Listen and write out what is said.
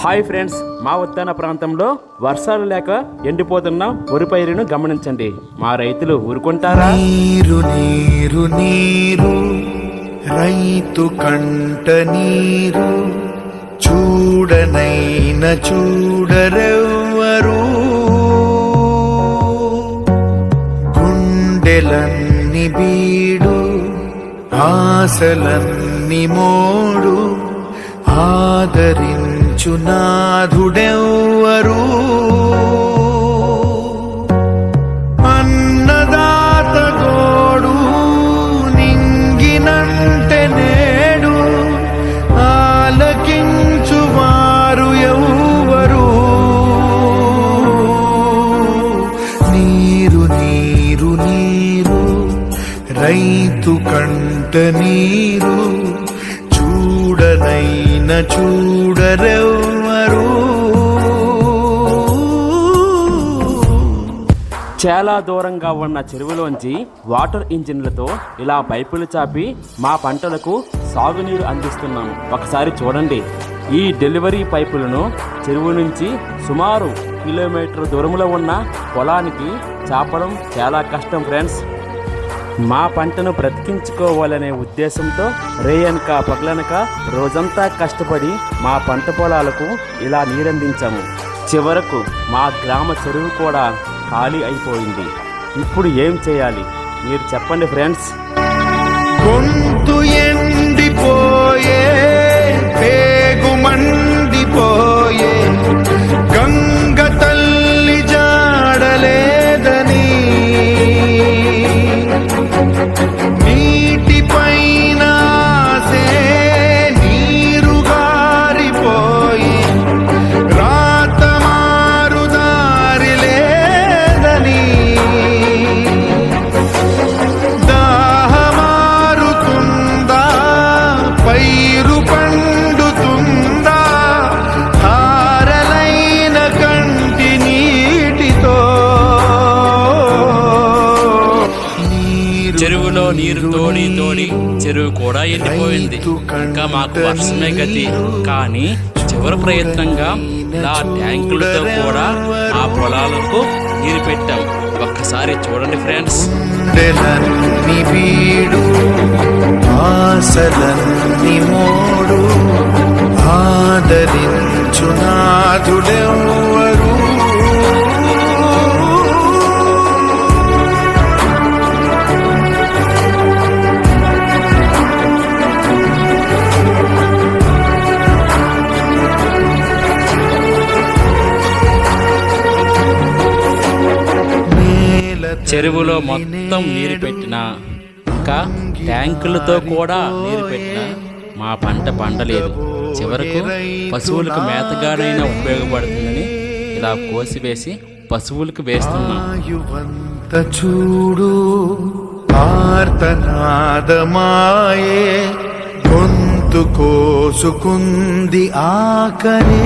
Hi friends మా ఉద్యాన ప్రాంతంలో వర్షాలు లేక ఎండిపోతున్న వరి పైరును గమనించండి. మా రైతులు ఊరుకుంటారా? నీరు నీరు నీరు రైతు కంట నీరు చూడనైన చూడరెవ్వరు. గుండెలన్ని బీడు ఆశలన్ని మోడు ఆదరించు యేసునాథుడెవ్వరు అన్నదాత తోడు నింగినంటే నేడు ఆలకించువారు ఎవ్వరు? నీరు నీరు నీరు రైతు కంట నీరు చూడనైన చూడరెవరు చాలా దూరంగా ఉన్న చెరువులోంచి వాటర్ ఇంజిన్లతో ఇలా పైపులు చాపి మా పంటలకు సాగునీరు అందిస్తున్నాము ఒకసారి చూడండి. ఈ డెలివరీ పైపులను చెరువు నుంచి సుమారు కిలోమీటర్ దూరంలో ఉన్న పొలానికి చాపడం చాలా కష్టం ఫ్రెండ్స్. మా పంటను బ్రతికించుకోవాలనే ఉద్దేశంతో రేయనక పగలనక రోజంతా కష్టపడి మా పంట పొలాలకు ఇలా నీరందించాము. చివరకు మా గ్రామ చెరువు కూడా ఖాళీ అయిపోయింది. ఇప్పుడు ఏం చేయాలి? మీరు చెప్పండి ఫ్రెండ్స్. గొంతు చెరువులో నీరు తోడి తోడి చెరువు కూడా ఎండిపోయింది. ఇంకా మాకు వర్షమే గతి. కానీ చివరి ప్రయత్నంగా ఇలా ట్యాంకులతో కూడా ఆ పొలాలకు నీరు పెట్టాం. ఒక్కసారి చూడండి ఫ్రెండ్స్. గుండెలన్ని చెరువులో మొత్తం నీరు పెట్టిన ఇంకా ట్యాంకులతో కూడా నీరు పెట్టినా మా పంట పండలేదు. చివరకు పశువులకు మేతగానైనా ఉపయోగపడుతుందని ఇలా కోసివేసి పశువులకు వేస్తున్నాం. చూడు ఆర్తనాదమాయే గొంతు కోసుకుంది ఆకలి.